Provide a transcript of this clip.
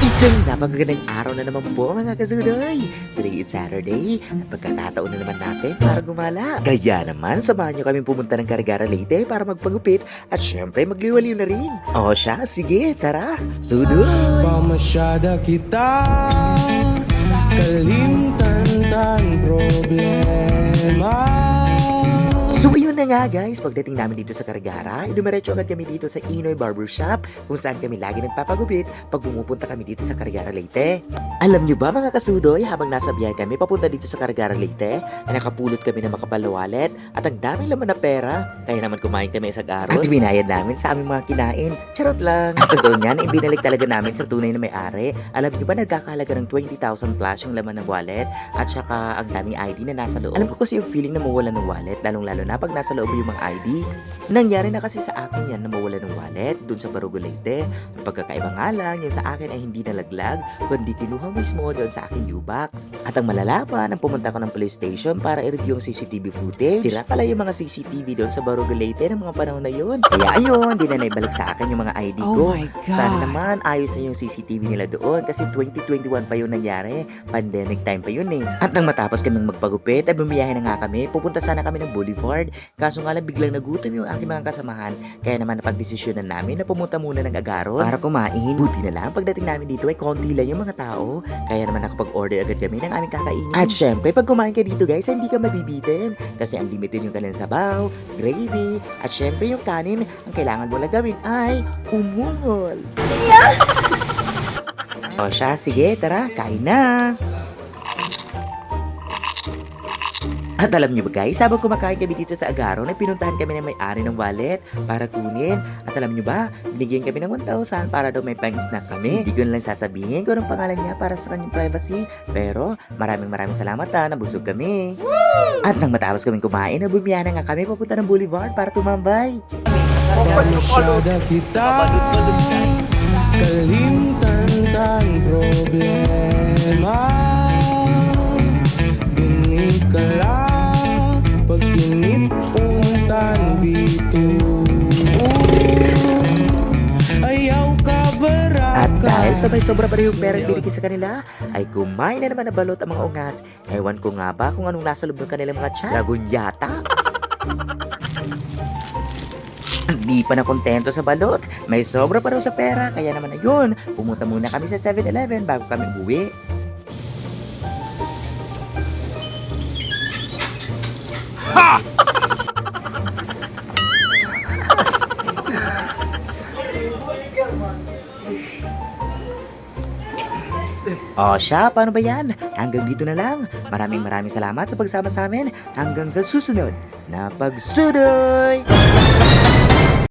Isang napakagandang araw na naman po mga kasudoy. Today is Saturday at pagkakataon na naman natin para gumala. Kaya naman, samahan nyo kami pumunta ng Carigara Leyte para magpagupit at syempre magliwaliw na rin. O siya, sige, tara, sudoy! Pamasyada kita Kalimtan tan problema So yun na nga guys, pagdating namin dito sa Carigara, idumiretso agad kami dito sa Inoy Barbershop kung saan kami lagi nagpapagupit pag pumupunta kami dito sa Carigara Leyte. Alam nyo ba mga kasudoy, habang nasa biyahe kami papunta dito sa Carigara Leyte, ay nakapulot kami ng makapal na wallet at ang daming laman na pera. Kaya naman kumain kami sa araw at binayad namin sa aming mga kinain. Charot lang. At totoo niyan, ibinalik talaga namin sa tunay na may-ari. Alam nyo ba nagkakahalaga ng 20,000 plus yung laman ng wallet at saka ang daming ID na nasa loob. Alam ko kasi yung feeling na mawala ng wallet, lalong-lalo na pag nasa loob yung mga IDs. Nangyari na kasi sa akin yan na mawala ng wallet dun sa Barugo Leyte. Ang pagkakaiba nga lang, yung sa akin ay hindi nalaglag, kundi kinuha mismo doon sa aking U-Box. At ang malala pa, nang pumunta ko ng police station para i-review yung CCTV footage, sira pala yung mga CCTV doon sa Barugo Leyte ng mga panahon na yun. Kaya ayun, di na naibalik sa akin yung mga ID ko. Oh my God. Sana naman ayos na yung CCTV nila doon kasi 2021 pa yung nangyari. Pandemic time pa yun eh. At nang matapos kaming magpagupit ay bumiyahe na nga kami. Pupunta sana kami ng Boulevard. Kaso nga lang biglang nagutom yung aking mga kasamahan. Kaya naman napagdesisyonan namin na pumunta muna ng Agaron para kumain. Buti na lang pagdating namin dito ay konti lang yung mga tao. Kaya naman nakapag-order agad kami ng aming kakainin. At syempre pag kumain ka dito guys hindi ka mabibitin. Kasi unlimited yung kanilang sabaw, gravy, at syempre yung kanin ang kailangan mo lang gawin ay umungol. o siya, sige, tara, kain na. At alam niyo ba guys, habang kumakain kami dito sa Agaron, ay pinuntahan kami ng may-ari ng wallet para kunin. At alam niyo ba, binigyan kami ng 1,000 para daw may pang-snack kami. Hindi ko na lang sasabihin kung anong pangalan niya para sa kanyang privacy. Pero maraming maraming salamat ha, nabusog kami. At nang matapos kaming kumain, nabumiya na nga kami papunta ng boulevard para tumambay. Pamasyada kita Kalimtan tan problema dahil sa may sobra pa rin yung pera binigay sa kanila, ay kumain na naman na balot ang mga ungas. Ewan ko nga ba kung anong nasa loob ng kanilang mga tiyan. Dragon yata. Hindi pa na kontento sa balot. May sobra pa raw sa pera. Kaya naman ayun, pumunta muna kami sa 7-Eleven bago kami uwi. O siya, paano ba yan? Hanggang dito na lang. Maraming maraming salamat sa pagsama sa amin. Hanggang sa susunod na pagsudoy!